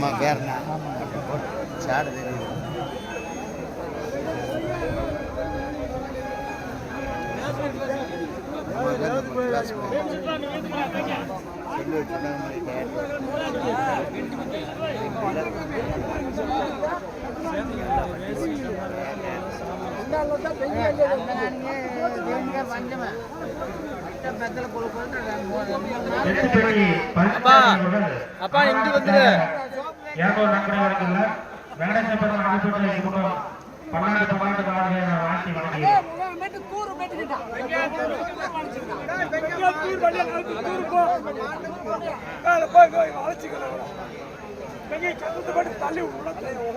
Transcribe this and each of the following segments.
ஆமாம் வேறண்ணா சாடு தெரியுது. சொல்லி அப்பா, அப்பா, இங்கிட்டு வந்துரு. பன்னாண்டு பன்னாண்டு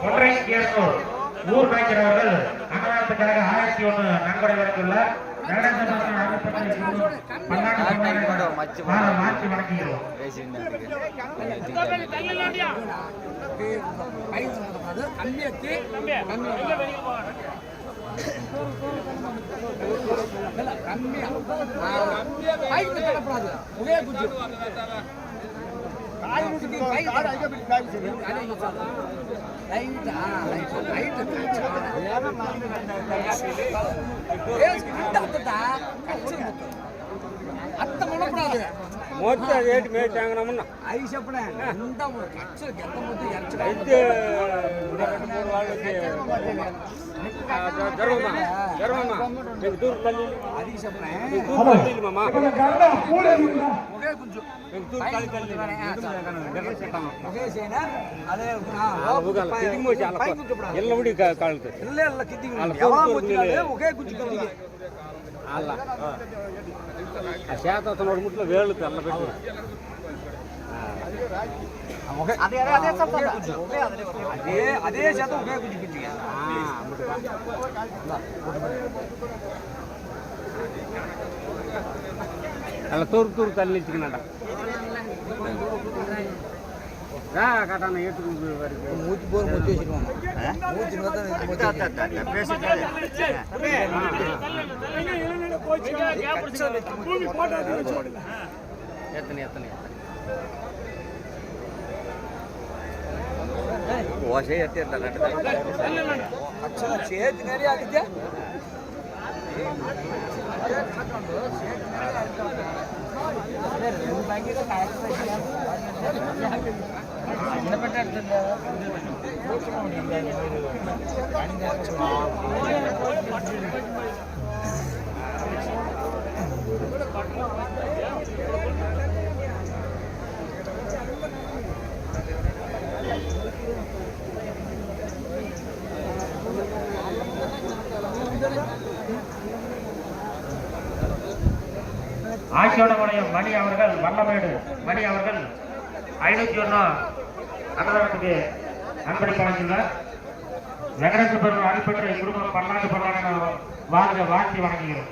ஒன்றை ஊர் மேய்க்கிறவர்கள் அன்னதானத்துக்காக ஆயிரத்தி ஒன்று நன்கொடை வழங்குள்ள வெங்கடேச பெருமாள் ஆஸ்பத்திரி குடும்பம் மனப்படாது மொத்த ரேட் மேய்ச்சி வாங்கினோம்னா ஐஸ் எப்படா இந்த லட்சம் கெத்த மட்டும் இறச்சி இது ரெண்டு மூணு வாழ்க்கை ஒரே கொஞ்சம் అలా ఆ చేత అతను ముట్లో వేళ్ళు తెల్ల పెట్టు అదే అదే అదే చేత ఒకే గుజ్జు గుజ్జు అలా తూరు తూరు తల్లించుకున్నాడ காட்டான ஏற்றுக்கு மூச்சு போர் மூச்சு வச்சிருவாங்க மூச்சு எத்தனை எத்தனை ஓசை எத்தி சேத்து நிறைய ஆகிச்சா என்ன பண்ணிட்டு ஆட்சியோட முனையும் மணி அவர்கள் வல்லமேடு மணி அவர்கள் ஐநூத்தி ஒன்னு அன்னதானத்துக்கு அன்பளிப்பு வழங்கினார் வெங்கடேச பெருமாள் அடிப்பட்ட குடும்பம் பன்னாண்டு பன்னாண்டு வாழ்க வாழ்த்தி வழங்குகிறோம்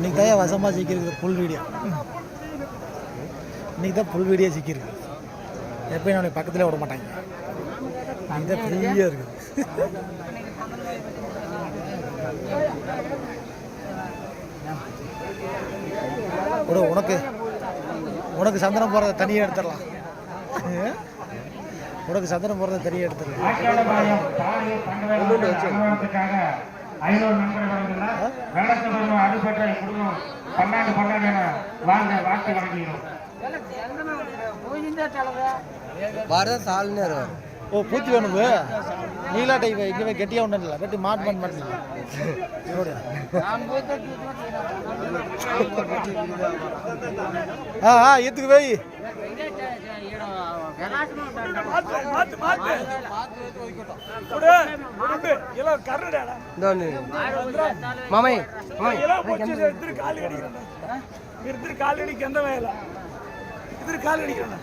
இன்னைக்கு தான் வசமாக சிக்கிருக்கு புல் வீடியோ இன்னைக்கு தான் புல் வீடியோ சிக்கியிருக்கு எப்பயும் நம்மளை பக்கத்துலேயே விட மாட்டாங்க. அந்த ஃப்ரீயாக இருக்குது. விடு உனக்கு உனக்கு சந்தனம் போகிறத தனியாக எடுத்துடலாம். உனக்கு சந்தனம் போகிறத தனியாக எடுத்துடலாம். ஐநூறு நண்பர்கள் நடத்தணும் அடுப்பற்ற குடும்பம் பன்னாண்டு பன்னாண்டு என ஓ பூத்தி வேணும்பு நீலா டைப் இங்கே கெட்டியாக ஒன்றும் இல்லை ரெண்டு மாட் மாட். மாட் ஆ ஆ எத்துக்கு போய் மாமை கால் அடிக்கிறேன். கால் அடிக்கிறேன்.